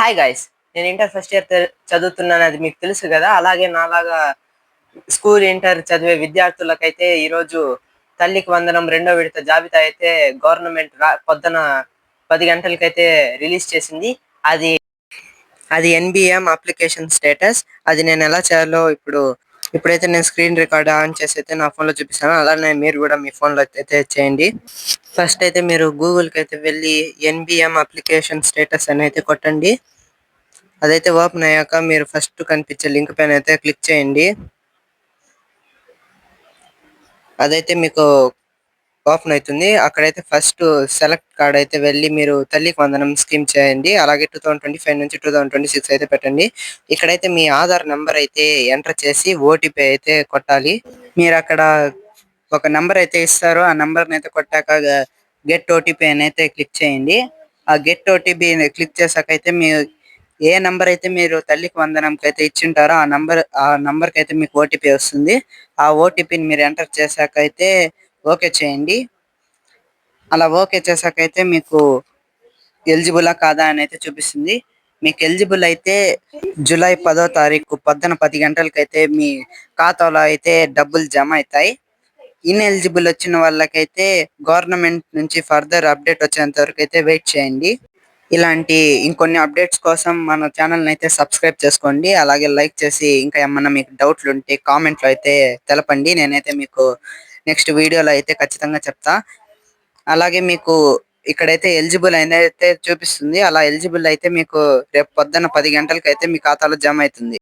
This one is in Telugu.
హాయ్ గైస్ నేను ఇంటర్ ఫస్ట్ ఇయర్ చదువుతున్నాను అది మీకు తెలుసు కదా. అలాగే నాలాగా స్కూల్ ఇంటర్ చదివే విద్యార్థులకైతే ఈరోజు తల్లికి వందనం రెండో విడత జాబితా అయితే గవర్నమెంట్ రా పొద్దున పది గంటలకైతే రిలీజ్ చేసింది. అది అది ఎన్బిఎం అప్లికేషన్ స్టేటస్ అది నేను ఎలా చేయాలో ఇప్పుడు ఇప్పుడైతే నేను స్క్రీన్ రికార్డ్ ఆన్ చేసి అయితే నా ఫోన్లో చూపిస్తాను. అలానే మీరు కూడా మీ ఫోన్లో అయితే చేయండి. ఫస్ట్ అయితే మీరు గూగుల్కి అయితే వెళ్ళి ఎన్బిఎం అప్లికేషన్ స్టేటస్ అని అయితే కొట్టండి. అదైతే ఓపెన్ అయ్యాక మీరు ఫస్ట్ కనిపించే లింక్ పైన అయితే క్లిక్ చేయండి. అదైతే మీకు ఓపెన్ అవుతుంది అక్కడైతే ఫస్ట్ సెలెక్ట్ కార్డ్ అయితే వెళ్ళి మీరు తల్లికి వందనం స్కీమ్ చేయండి. అలాగే టూ థౌసండ్ ట్వంటీ ఫైవ్ నుంచి టూ థౌసండ్ ట్వంటీ సిక్స్ అయితే పెట్టండి. ఇక్కడైతే మీ ఆధార్ నెంబర్ అయితే ఎంటర్ చేసి ఓటీపీ అయితే కొట్టాలి. మీరు అక్కడ ఒక నెంబర్ అయితే ఇస్తారు. ఆ నెంబర్ని అయితే కొట్టాక గెట్ ఓటీపీ అని అయితే క్లిక్ చేయండి. ఆ గెట్ ఓటీపీ క్లిక్ చేసాక అయితే మీ ఏ నంబర్ అయితే మీరు తల్లికి వందనంకి అయితే ఇచ్చింటారో ఆ నంబర్ ఆ నంబర్కి అయితే మీకు ఓటీపీ వస్తుంది. ఆ ఓటీపీని మీరు ఎంటర్ చేశాక అయితే ఓకే చేయండి. అలా ఓకే చేశాక అయితే మీకు ఎలిజిబులా కాదా అని అయితే చూపిస్తుంది. మీకు ఎలిజిబుల్ అయితే జూలై పదో తారీఖు పొద్దున పది గంటలకైతే మీ ఖాతాలో అయితే డబ్బులు జమ అవుతాయి ఇన్ ఎలిజిబుల్ వచ్చిన వాళ్ళకైతే గవర్నమెంట్ నుంచి ఫర్దర్ అప్డేట్ వచ్చేంత వరకు అయితే వెయిట్ చేయండి. ఇలాంటి ఇంకొన్ని అప్డేట్స్ కోసం మన ఛానల్ అయితే సబ్స్క్రైబ్ చేసుకోండి. అలాగే లైక్ చేసి ఇంకా ఏమన్నా మీకు డౌట్లు ఉంటే కామెంట్లో అయితే తెలపండి. నేనైతే మీకు నెక్స్ట్ వీడియోలో అయితే ఖచ్చితంగా చెప్తా. అలాగే మీకు ఇక్కడైతే ఎలిజిబుల్ అయితే చూపిస్తుంది. అలా ఎలిజిబుల్ అయితే మీకు రేపు పొద్దున్న పది గంటలకి అయితే మీ ఖాతాలో జమ అవుతుంది.